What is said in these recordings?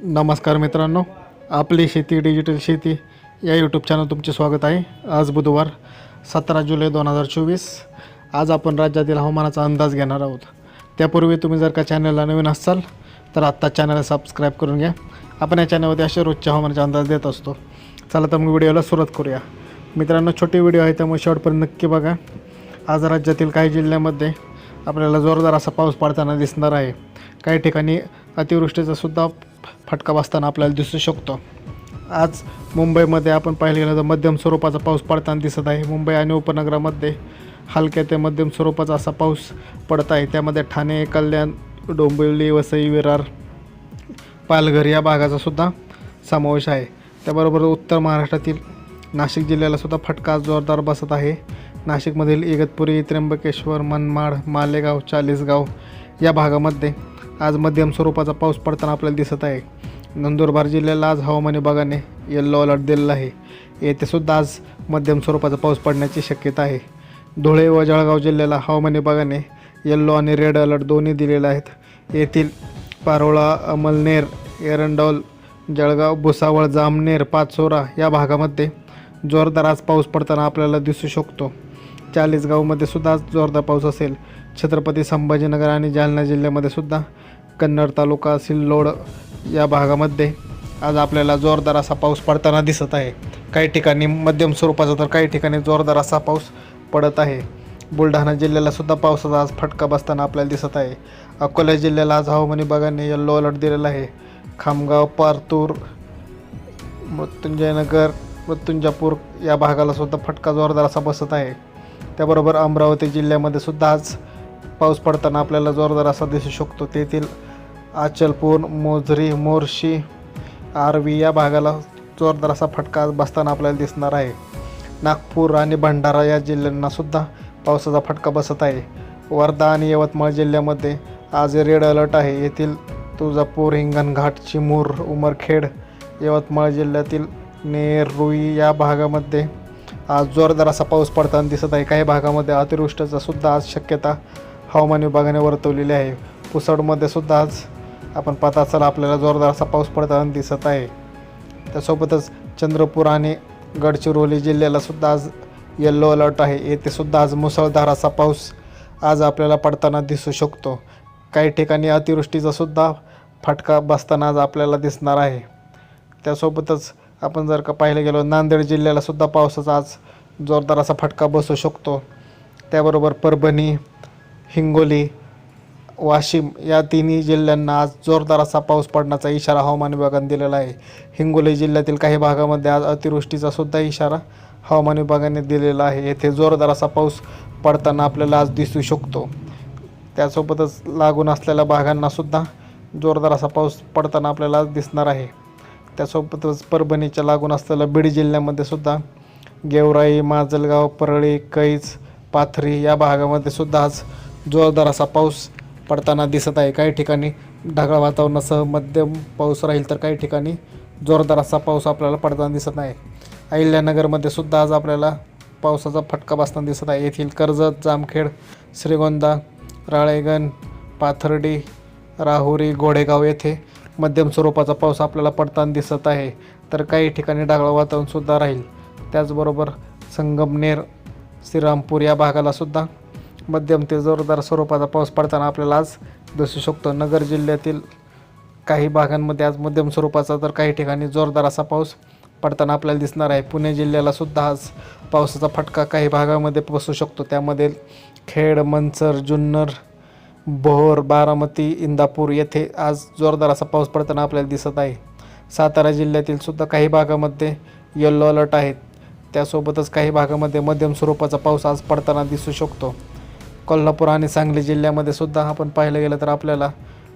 नमस्कार मित्रांनो आपली शेती डिजिटल शेती या यूट्यूब चॅनल तुमचे स्वागत आहे. आज बुधवार सतरा जुलै दोन हजार चोवीस. आज आपण राज्यातील हवामानाचा अंदाज घेणार आहोत. त्यापूर्वी तुम्ही जर का चॅनलला नवीन असाल तर आत्ता चॅनलला सबस्क्राईब करून घ्या. आपण या चॅनलमध्ये असे रोजच्या हवामानाचा अंदाज देत असतो. चला तर मग व्हिडिओला सुरुवात करूया. मित्रांनो छोटी व्हिडिओ आहे त्यामुळे शेवटपर्यंत नक्की बघा. आज राज्यातील काही जिल्ह्यामध्ये आपल्याला जोरदार असा पाऊस पडताना दिसणार आहे. काही ठिकाणी अतिवृष्टीचा सुद्धा फटका बसताना आपल्याला दिसू शकतो. आज मुंबईमध्ये आपण पाहिलं गेलं तर मध्यम स्वरूपाचा पाऊस पडताना दिसत आहे. मुंबई आणि उपनगरामध्ये हलक्या ते मध्यम स्वरूपाचा असा पाऊस पडत आहे. त्यामध्ये ठाणे कल्याण डोंबिवली वसई विरार पालघर या भागाचा सुद्धा समावेश आहे. त्याबरोबर उत्तर महाराष्ट्रातील नाशिक जिल्ह्याला सुद्धा फटका जोरदार बसत आहे. नाशिकमधील इगतपुरी त्र्यंबकेश्वर मनमाड मालेगाव चाळीसगाव या भागामध्ये आज मध्यम स्वरूपाचा पाऊस पडताना आपल्याला दिसत आहे. नंदुरबार जिल्ह्याला आज हवामान विभागाने येल्लो अलर्ट दिलेला आहे. येथे सुद्धा आज मध्यम स्वरूपाचा पाऊस पडण्याची शक्यता आहे. धुळे व जळगाव जिल्ह्याला हवामान विभागाने येल्लो आणि रेड अलर्ट दोन्ही दिलेले आहेत. येथील पारोळा अमलनेर एरंडोल जळगाव भुसावळ जामनेर पाचोरा या भागामध्ये जोरदार आज पाऊस पडताना आपल्याला दिसू शकतो. चाळीसगावमध्ये सुद्धा आज जोरदार पाऊस असेल. छत्रपती संभाजीनगर आणि जालना जिल्ह्यामध्ये सुद्धा कन्नड तालुका सिल्लोड या भागामध्ये आज आपल्याला जोरदार असा पाऊस पडताना दिसत आहे. काही ठिकाणी मध्यम स्वरूपाचा तर काही ठिकाणी जोरदार असा पाऊस पडत आहे. बुलढाणा जिल्ह्याला सुद्धा पावसाचा आज फटका बसताना आपल्याला दिसत आहे. अकोला जिल्ह्याला आज हवामान विभागाने येल्लो अलर्ट दिलेला आहे. खामगाव पारतूर मृत्युंजयनगर मृत्युंजापूर या भागाला सुद्धा फटका जोरदार असा बसत आहे. त्याबरोबर अमरावती जिल्ह्यामध्ये सुद्धा आज पाऊस पडताना आपल्याला जोरदार असा दिसू शकतो. तेथील अचलपूर मोझरी मोर्शी आरवी या भागाला जोरदार असा फटका बसताना आपल्याला दिसणार आहे. नागपूर आणि भंडारा या जिल्ह्यांनासुद्धा पावसाचा फटका बसत आहे. वर्धा आणि यवतमाळ जिल्ह्यामध्ये आज रेड अलर्ट आहे. येथील तुळजापूर हिंगणघाट चिमूर उमरखेड यवतमाळ जिल्ह्यातील नेरुई या भागामध्ये आज जोरदार असा पाऊस पडताना दिसत आहे. काही भागामध्ये अतिवृष्टीचा सुद्धा आज शक्यता हवामान विभागाने वर्तवलेली आहे. पुसडमध्ये सुद्धा आज आपण पाहता चला आपल्याला जोरदार असा पाऊस पडताना दिसत आहे. त्यासोबतच चंद्रपूर आणि गडचिरोली जिल्ह्याला सुद्धा आज येल्लो अलर्ट आहे. येथे सुद्धा आज मुसळधार असा पाऊस आज आपल्याला पडताना दिसू शकतो. काही ठिकाणी अतिवृष्टीचा सुद्धा फटका बसताना आज आपल्याला दिसणार आहे. त्यासोबतच आपण जर का पाहिलं गेलो नांदेड जिल्ह्याला सुद्धा पावसाचा आज जोरदार असा फटका बसू शकतो. त्याबरोबर परभणी हिंगोली वाशिम या तिन्ही जिल्ह्यांना आज जोरदार असा पाऊस पडण्याचा इशारा हवामान विभागाने दिलेला आहे. हिंगोली जिल्ह्यातील काही भागामध्ये आज अतिवृष्टीचा सुद्धा इशारा हवामान विभागाने दिलेला आहे. येथे जोरदार असा पाऊस पडताना आपल्याला आज दिसू शकतो. त्यासोबतच लागून असलेल्या भागांनासुद्धा जोरदार असा पाऊस पडताना आपल्याला आज दिसणार आहे. त्यासोबतच परभणीच्या लागून असलेल्या बीड जिल्ह्यामध्ये सुद्धा गेवराई माजलगाव परळी कैज पाथरी या भागामध्ये सुद्धा आज जोरदार असा पाऊस पडताना दिसत आहे. काही ठिकाणी ढगाळ वातावरणासह मध्यम पाऊस राहील तर काही ठिकाणी जोरदार असा पाऊस आपल्याला पडताना दिसत आहे. अहिल्यानगरमध्ये सुद्धा आज आपल्याला पावसाचा फटका बसताना दिसत आहे. येथील कर्जत जामखेड श्रीगोंदा राळेगण पाथर्डी राहुरी घोडेगाव येथे मध्यम स्वरूपाचा पाऊस आपल्याला पडताना दिसत आहे. तर काही ठिकाणी ढगाळ वातावरणसुद्धा राहील. त्याचबरोबर संगमनेर श्रीरामपूर या भागालासुद्धा मध्यम ते जोरदार स्वरूपाचा पाऊस पडताना आपल्याला आज दिसू शकतो. नगर जिल्ह्यातील काही भागांमध्ये आज मध्यम स्वरूपाचा तर काही ठिकाणी जोरदार असा पाऊस पडताना आपल्याला दिसणार आहे. पुणे जिल्ह्याला सुद्धा आज पावसाचा फटका काही भागामध्ये बसू शकतो. त्यामध्ये खेड मंचर जुन्नर भोर बारामती इंदापूर येथे आज जोरदार असा पाऊस पडताना आपल्याला दिसत आहे. सातारा जिल्ह्यातील सुद्धा काही भागामध्ये येल्लो अलर्ट आहेत. त्यासोबतच काही भागामध्ये मध्यम स्वरूपाचा पाऊस आज पडताना दिसू शकतो. कोल्हापूर आणि सांगली जिल्ह्यामध्ये सुद्धा आपण पाहिलं गेलं तर आपल्याला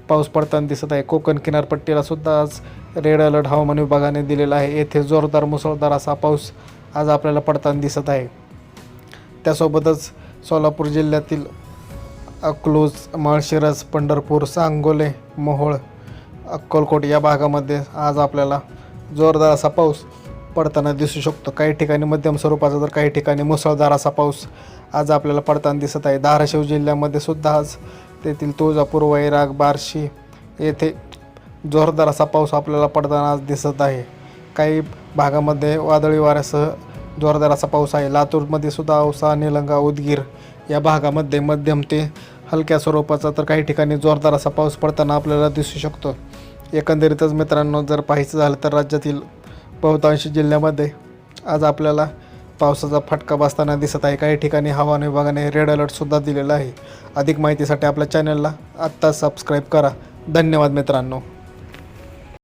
पाऊस पडताना दिसत आहे. कोकण किनारपट्टीला सुद्धा आज रेड अलर्ट हवामान विभागाने दिलेला आहे. येथे जोरदार मुसळधार असा पाऊस आज आपल्याला पडताना दिसत आहे. त्यासोबतच सोलापूर जिल्ह्यातील अकलूज माळशिरस पंढरपूर सांगोले मोहोळ अक्कलकोट या भागामध्ये आज आपल्याला जोरदार असा पाऊस पडताना दिसू शकतो. काही ठिकाणी मध्यम स्वरूपाचा तर काही ठिकाणी मुसळधार असा पाऊस आज आपल्याला पडताना दिसत आहे. धाराशिव जिल्ह्यामध्ये सुद्धा आज तेथील तुळजापूर वैराग बार्शी येथे जोरदार असा पाऊस आपल्याला पडताना आज दिसत आहे. काही भागामध्ये वादळी वाऱ्यासह जोरदार असा पाऊस आहे. लातूरमध्ये सुद्धा औसा निलंगा उदगीर या भागामध्ये मध्यम ते हलक्या स्वरूपाचा तर काही ठिकाणी जोरदार असा पाऊस पडताना आपल्याला दिसू शकतो. एकंदरीतच मित्रांनो जर पाहायचं झालं तर राज्यातील बहुतांश जिल्ह्यामध्ये आज आपल्याला पावसाचा फटका बसताना दिसत आहे. काही ठिकाणी हवामान विभागाने रेड अलर्टसुद्धा दिलेला आहे. अधिक माहितीसाठी आपल्या चॅनलला आत्ताच सबस्क्राईब करा. धन्यवाद मित्रांनो.